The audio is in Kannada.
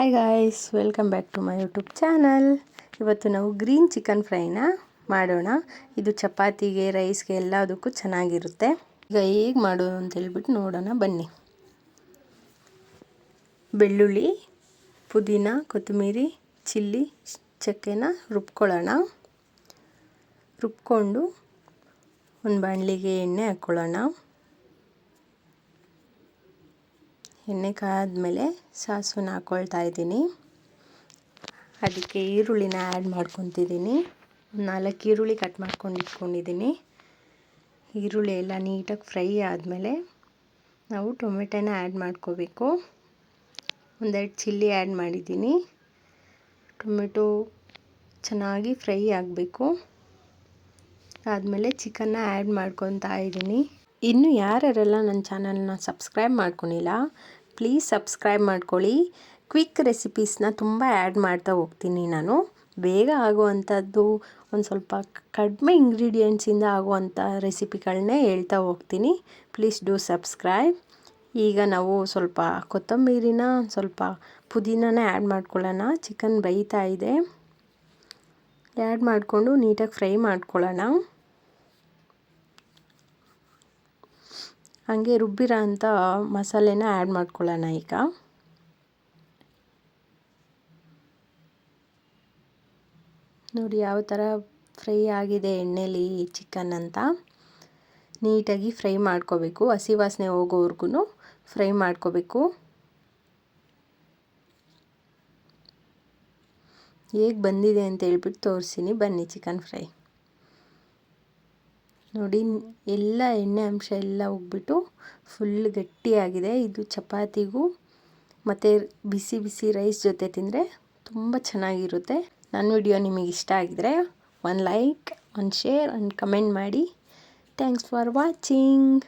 Hi guys welcome back to my YouTube channel ಇವತ್ತು ನಾವು ಗ್ರೀನ್ ಚಿಕನ್ ಫ್ರೈನ ಮಾಡೋಣ. ಇದು ಚಪಾತಿಗೆ ರೈಸ್ಗೆ ಎಲ್ಲದಕ್ಕೂ ಚೆನ್ನಾಗಿರುತ್ತೆ. ಈಗ ಹೇಗೆ ಮಾಡೋದು ಅಂತ ಹೇಳ್ಬಿಟ್ಟು ನೋಡೋಣ, ಬನ್ನಿ. ಬೆಳ್ಳುಳ್ಳಿ, ಪುದೀನ, ಕೊತ್ತಂಬರಿ, ಚಿಲ್ಲಿ, ಚಕ್ಕೆನ ರುಬ್ಕೊಳ್ಳೋಣ. ರುಬ್ಕೊಂಡು ಒಂದು ಬಾಣಲಿಗೆ ಎಣ್ಣೆ ಹಾಕ್ಕೊಳ್ಳೋಣ. ಎಣ್ಣೆ ಕಾದ್ಮೇಲೆ ಸಾಸಿವೆನ ಹಾಕ್ಕೊಳ್ತಾ ಇದ್ದೀನಿ. ಅದಕ್ಕೆ ಈರುಳ್ಳಿನ ಆ್ಯಡ್ ಮಾಡ್ಕೊತಿದ್ದೀನಿ. ನಾಲ್ಕು ಈರುಳ್ಳಿ ಕಟ್ ಮಾಡ್ಕೊಂಡು ಇಟ್ಕೊಂಡಿದ್ದೀನಿ. ಈರುಳ್ಳಿ ಎಲ್ಲ ನೀಟಾಗಿ ಫ್ರೈ ಆದಮೇಲೆ ನಾವು ಟೊಮೆಟೊನ ಆ್ಯಡ್ ಮಾಡ್ಕೋಬೇಕು. ಒಂದೆರಡು ಚಿಲ್ಲಿ ಆ್ಯಡ್ ಮಾಡಿದ್ದೀನಿ. ಟೊಮೆಟೊ ಚೆನ್ನಾಗಿ ಫ್ರೈ ಆಗಬೇಕು. ಆದಮೇಲೆ ಚಿಕನ್ನ ಆ್ಯಡ್ ಮಾಡ್ಕೊತಾ ಇದ್ದೀನಿ. ಇನ್ನು ಯಾರ್ಯಾರೆಲ್ಲ ನನ್ನ ಚಾನಲ್ನ ಸಬ್ಸ್ಕ್ರೈಬ್ ಮಾಡ್ಕೊಂಡಿಲ್ಲ, ಪ್ಲೀಸ್ ಸಬ್ಸ್ಕ್ರೈಬ್ ಮಾಡ್ಕೊಳ್ಳಿ. ಕ್ವಿಕ್ ರೆಸಿಪೀಸ್ನ ತುಂಬ ಆ್ಯಡ್ ಮಾಡ್ತಾ ಹೋಗ್ತೀನಿ ನಾನು. ಬೇಗ ಆಗುವಂಥದ್ದು ಒಂದು ಸ್ವಲ್ಪ ಕಡಿಮೆ ಇಂಗ್ರೀಡಿಯೆಂಟ್ಸಿಂದ ಆಗುವಂಥ ರೆಸಿಪಿಗಳನ್ನೇ ಹೇಳ್ತಾ ಹೋಗ್ತೀನಿ. Please do subscribe. ಈಗ ನಾವು ಸ್ವಲ್ಪ ಕೊತ್ತಂಬರಿನ ಸ್ವಲ್ಪ ಪುದೀನನೇ ಆ್ಯಡ್ ಮಾಡ್ಕೊಳ್ಳೋಣ. ಚಿಕನ್ ಬೇಯ್ತಾ ಇದೆ. ಆ್ಯಡ್ ಮಾಡಿಕೊಂಡು ನೀಟಾಗಿ ಫ್ರೈ ಮಾಡ್ಕೊಳ್ಳೋಣ. ಹಾಗೆ ರುಬ್ಬಿರೋ ಅಂಥ ಮಸಾಲೆನ ಆ್ಯಡ್ ಮಾಡ್ಕೊಳ್ಳೋಣ ಈಗ. ನೋಡಿ ಯಾವ ಥರ ಫ್ರೈ ಆಗಿದೆ ಎಣ್ಣೆಲಿ ಚಿಕನ್ ಅಂತ. ನೀಟಾಗಿ ಫ್ರೈ ಮಾಡ್ಕೋಬೇಕು. ಹಸಿ ವಾಸನೆ ಹೋಗೋವರೆಗೂ ಫ್ರೈ ಮಾಡ್ಕೋಬೇಕು. ಹೇಗೆ ಬಂದಿದೆ ಅಂತ ಹೇಳ್ಬಿಟ್ಟು ತೋರಿಸ್ತೀನಿ. ಬನ್ನಿ ಚಿಕನ್ ಫ್ರೈ. ನೋಡಿ, ಎಲ್ಲ ಎಣ್ಣೆ ಅಂಶ ಎಲ್ಲ ಹೋಗ್ಬಿಟ್ಟು ಫುಲ್ ಗಟ್ಟಿಯಾಗಿದೆ. ಇದು ಚಪಾತಿಗೂ ಮತ್ತು ಬಿಸಿ ಬಿಸಿ ರೈಸ್ ಜೊತೆ ತಿಂದರೆ ತುಂಬ ಚೆನ್ನಾಗಿರುತ್ತೆ. ನನ್ನ ವಿಡಿಯೋ ನಿಮಗೆ ಇಷ್ಟ ಆಗಿದರೆ ಒಂದು ಲೈಕ್ ಒಂದು ಶೇರ್ ಒಂದು ಕಮೆಂಟ್ ಮಾಡಿ. Thanks for watching